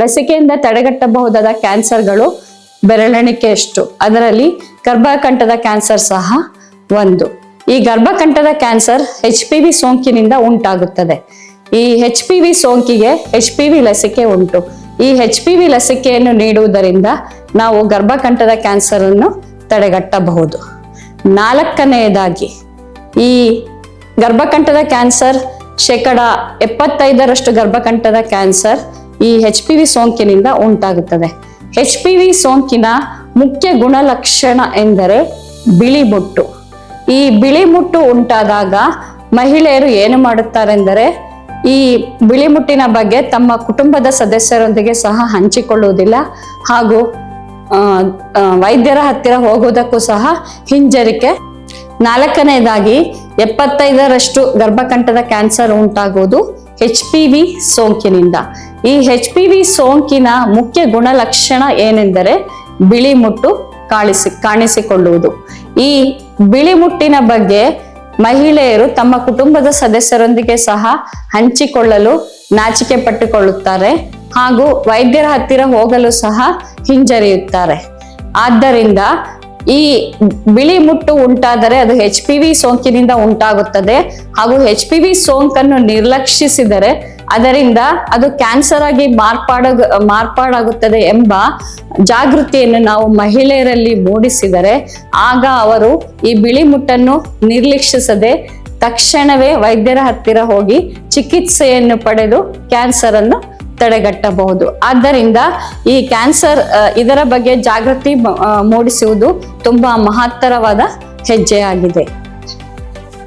ಲಸಿಕೆಯಿಂದ ತಡೆಗಟ್ಟಬಹುದಾದ ಕ್ಯಾನ್ಸರ್ಗಳು ಬೆರಳೆಣಿಕೆಯಷ್ಟು ಅದರಲ್ಲಿ ಗರ್ಭಕಂಠದ ಕ್ಯಾನ್ಸರ್ ಸಹ ಒಂದು. ಈ ಗರ್ಭಕಂಠದ ಕ್ಯಾನ್ಸರ್ ಎಚ್ ಪಿ ವಿ ಸೋಂಕಿನಿಂದ ಉಂಟಾಗುತ್ತದೆ. ಈ ಎಚ್ ಪಿ ವಿ ಸೋಂಕಿಗೆ ಎಚ್ ಪಿ ವಿ ಲಸಿಕೆ ಉಂಟು. ಈ ಎಚ್ ಪಿ ವಿ ಲಸಿಕೆಯನ್ನು ನೀಡುವುದರಿಂದ ನಾವು ಗರ್ಭಕಂಠದ ಕ್ಯಾನ್ಸರ್ ಅನ್ನು ತಡೆಗಟ್ಟಬಹುದು. ನಾಲ್ಕನೆಯದಾಗಿ, ಈ ಗರ್ಭಕಂಠದ ಕ್ಯಾನ್ಸರ್ ಶೇಕಡ ಎಪ್ಪತ್ತೈದರಷ್ಟು ಗರ್ಭಕಂಠದ ಕ್ಯಾನ್ಸರ್ ಈ ಹೆಚ್ ಪಿ ವಿ ಸೋಂಕಿನಿಂದ ಉಂಟಾಗುತ್ತದೆ. ಹೆಚ್ ಪಿ ವಿ ಸೋಂಕಿನ ಮುಖ್ಯ ಗುಣಲಕ್ಷಣ ಎಂದರೆ ಬಿಳಿ ಮುಟ್ಟು. ಈ ಬಿಳಿ ಮುಟ್ಟು ಉಂಟಾದಾಗ ಮಹಿಳೆಯರು ಏನು ಮಾಡುತ್ತಾರೆಂದರೆ ಈ ಬಿಳಿ ಮುಟ್ಟಿನ ಬಗ್ಗೆ ತಮ್ಮ ಕುಟುಂಬದ ಸದಸ್ಯರೊಂದಿಗೆ ಸಹ ಹಂಚಿಕೊಳ್ಳುವುದಿಲ್ಲ. ಹಾಗೂ ವೈದ್ಯರ ಹತ್ತಿರ ಹೋಗುವುದಕ್ಕೂ ಸಹ ಹಿಂಜರಿಕೆ. ನಾಲ್ಕನೇದಾಗಿ ಎಪ್ಪತ್ತೈದರಷ್ಟು ಗರ್ಭಕಂಠದ ಕ್ಯಾನ್ಸರ್ ಉಂಟಾಗುವುದು ಎಚ್ ಪಿ ವಿ ಸೋಂಕಿನಿಂದ. ಈ ಹೆಚ್ ಪಿ ವಿ ಸೋಂಕಿನ ಮುಖ್ಯ ಗುಣಲಕ್ಷಣ ಏನೆಂದರೆ ಬಿಳಿ ಮುಟ್ಟು ಕಾಣಿಸಿ, ಕಾಣಿಸಿಕೊಳ್ಳುವುದು. ಈ ಬಿಳಿ ಮುಟ್ಟಿನ ಬಗ್ಗೆ ಮಹಿಳೆಯರು ತಮ್ಮ ಕುಟುಂಬದ ಸದಸ್ಯರೊಂದಿಗೆ ಸಹ ಹಂಚಿಕೊಳ್ಳಲು ನಾಚಿಕೆ ಪಟ್ಟುಕೊಳ್ಳುತ್ತಾರೆ ಹಾಗೂ ವೈದ್ಯರ ಹತ್ತಿರ ಹೋಗಲು ಸಹ ಹಿಂಜರಿಯುತ್ತಾರೆ. ಆದ್ದರಿಂದ ಈ ಬಿಳಿ ಮುಟ್ಟು ಉಂಟಾದರೆ ಅದು ಹೆಚ್ ಪಿ ವಿ ಸೋಂಕಿನಿಂದ ಉಂಟಾಗುತ್ತದೆ ಹಾಗೂ ಹೆಚ್ ಪಿ ವಿ ಸೋಂಕನ್ನು ನಿರ್ಲಕ್ಷಿಸಿದರೆ ಅದರಿಂದ ಅದು ಕ್ಯಾನ್ಸರ್ ಆಗಿ ಮಾರ್ಪಾಡ ಮಾರ್ಪಾಡಾಗುತ್ತದೆ ಎಂಬ ಜಾಗೃತಿಯನ್ನು ನಾವು ಮಹಿಳೆಯರಲ್ಲಿ ಮೂಡಿಸಿದರೆ ಆಗ ಅವರು ಈ ಬಿಳಿ ಮುಟ್ಟನ್ನು ನಿರ್ಲಕ್ಷಿಸದೆ ತಕ್ಷಣವೇ ವೈದ್ಯರ ಹತ್ತಿರ ಹೋಗಿ ಚಿಕಿತ್ಸೆಯನ್ನು ಪಡೆದು ಕ್ಯಾನ್ಸರ್ ಅನ್ನು ತಡೆಗಟ್ಟಬಹುದು. ಆದ್ದರಿಂದ ಈ ಕ್ಯಾನ್ಸರ್ ಇದರ ಬಗ್ಗೆ ಜಾಗೃತಿ ಮೂಡಿಸುವುದು ತುಂಬಾ ಮಹತ್ತರವಾದ ಹೆಜ್ಜೆಯಾಗಿದೆ.